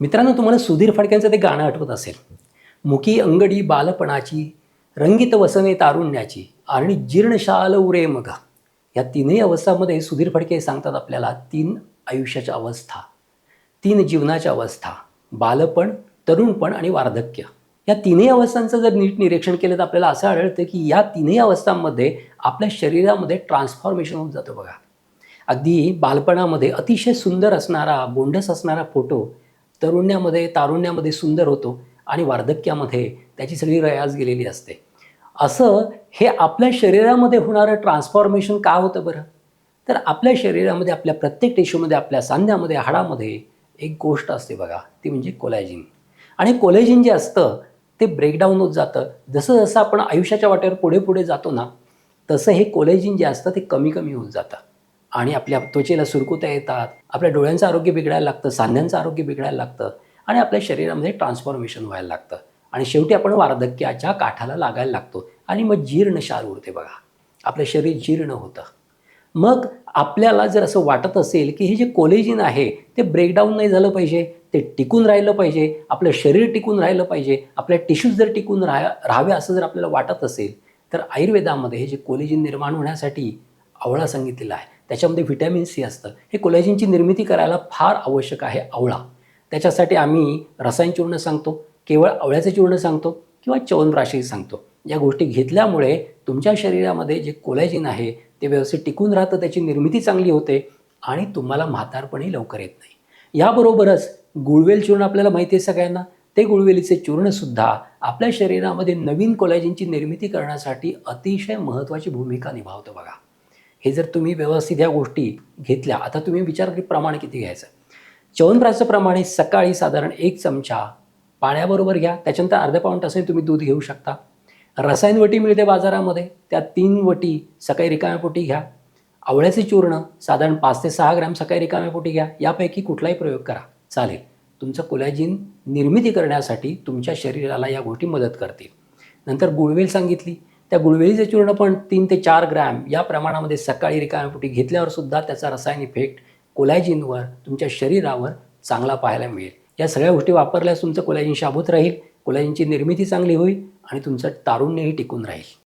मित्रांनो तुम्हाला सुधीर फडक्यांचं ते गाणं आठवत असेल. मुकी अंगडी बालपणाची रंगीत वसने तारुण्याची आणि जीर्णशाल उरे मग या तीनही अवस्थामध्ये सुधीर फडके सांगतात आपल्याला तीन आयुष्याच्या अवस्था तीन जीवनाच्या अवस्था बालपण तरुणपण आणि वार्धक्य. या तिन्ही अवस्थांचं जर नीट निरीक्षण केलं तर आपल्याला असं आढळतं की या तिन्ही अवस्थांमध्ये आपल्या शरीरामध्ये ट्रान्सफॉर्मेशन होत जातं बघा. अगदी बालपणामध्ये अतिशय सुंदर असणारा बोंडस असणारा फोटो तरुण्यामध्ये तारुण्यामध्ये सुंदर होतो आणि वार्धक्यामध्ये त्याची सगळी रयाज गेलेली असते. असं हे आपल्या शरीरामध्ये होणारं ट्रान्सफॉर्मेशन का होतं बरं? तर आपल्या शरीरामध्ये आपल्या प्रत्येक टिश्यूमध्ये आपल्या सांध्यामध्ये हाडामध्ये एक गोष्ट असते बघा ती म्हणजे कोलॅजिन आणि कोलॅजिन जे असतं ते ब्रेकडाऊन होत जातं. जसं जसं आपण आयुष्याच्या वाटेवर पुढे पुढे जातो ना तसं हे कोलॅजिन जे असतं ते कमी कमी होत जातं. आणि आपल्या त्वचेला सुरकुत्या येतात आपल्या डोळ्यांचं आरोग्य बिघडायला लागतं सांध्यांचं आरोग्य बिघडायला लागतं आणि आपल्या शरीरामध्ये ट्रान्सफॉर्मेशन व्हायला लागतं. आणि शेवटी आपण वार्धक्याच्या काठाला लागायला लागतो आणि मग जीर्णशाल उरते बघा. आपलं शरीर जीर्ण होतं. मग आपल्याला जर असं वाटत असेल की हे जे कोलेजिन आहे ते ब्रेकडाऊन नाही झालं पाहिजे ते टिकून राहिलं पाहिजे आपलं शरीर टिकून राहिलं पाहिजे आपल्या टिश्यूज जर टिकून राहा राहावे असं जर आपल्याला वाटत असेल तर आयुर्वेदामध्ये हे जे कोलेजिन निर्माण होण्यासाठी आवळा सांगितलेला आहे. त्याच्यामध्ये व्हिटॅमिन सी असतं. हे कोलॅजिनची निर्मिती करायला फार आवश्यक आहे आवळा. त्याच्यासाठी आम्ही रसायन चूर्ण सांगतो केवळ आवळ्याचं चूर्ण सांगतो किंवा च्यवनप्राशही सांगतो. या गोष्टी घेतल्यामुळे तुमच्या शरीरामध्ये जे कोलॅजिन आहे ते व्यवस्थित टिकून राहतं त्याची निर्मिती चांगली होते आणि तुम्हाला म्हातारपणही लवकर येत नाही. याबरोबरच गुळवेल चूर्ण आपल्याला माहिती आहे सगळ्यांना. ते गुळवेलीचे चूर्णसुद्धा आपल्या शरीरामध्ये नवीन कोलॅजिनची निर्मिती करण्यासाठी अतिशय महत्त्वाची भूमिका निभावतं बघा. हे जर तुम्ही व्यवस्थित ह्या गोष्टी घेतल्या आता तुम्ही विचार की प्रमाण किती घ्यायचं? च्यवनप्राशचं प्रमाण हे सकाळी साधारण एक चमचा पाण्याबरोबर घ्या. त्याच्यानंतर अर्ध्या पाऊण तासाने तुम्ही दूध घेऊ शकता. रसायन वटी मिळते बाजारामध्ये त्या तीन वटी सकाळी रिकाम्या पोटी घ्या. आवळ्याचे चूर्ण साधारण पाच ते सहा ग्रॅम सकाळी रिकाम्या पोटी घ्या. यापैकी कुठलाही प्रयोग करा. चालेल. तुमचं कोलॅजिन निर्मिती करण्यासाठी तुमच्या शरीराला या गोष्टी मदत करतील. नंतर गुळवेल सांगितली. त्या गुळवेलीचे चूर्ण पण तीन ते चार ग्रॅम या प्रमाणामध्ये सकाळी रिकाम्या घेतल्यावर सुद्धा त्याचा रसायन इफेक्ट कोलॅजिनवर तुमच्या शरीरावर चांगला पाहायला मिळेल. या सगळ्या गोष्टी वापरल्यास तुमचं कोलॅजिन शाबूत राहील कोलॅजिनची निर्मिती चांगली होईल आणि तुमचं तारुण्यही टिकून राहील.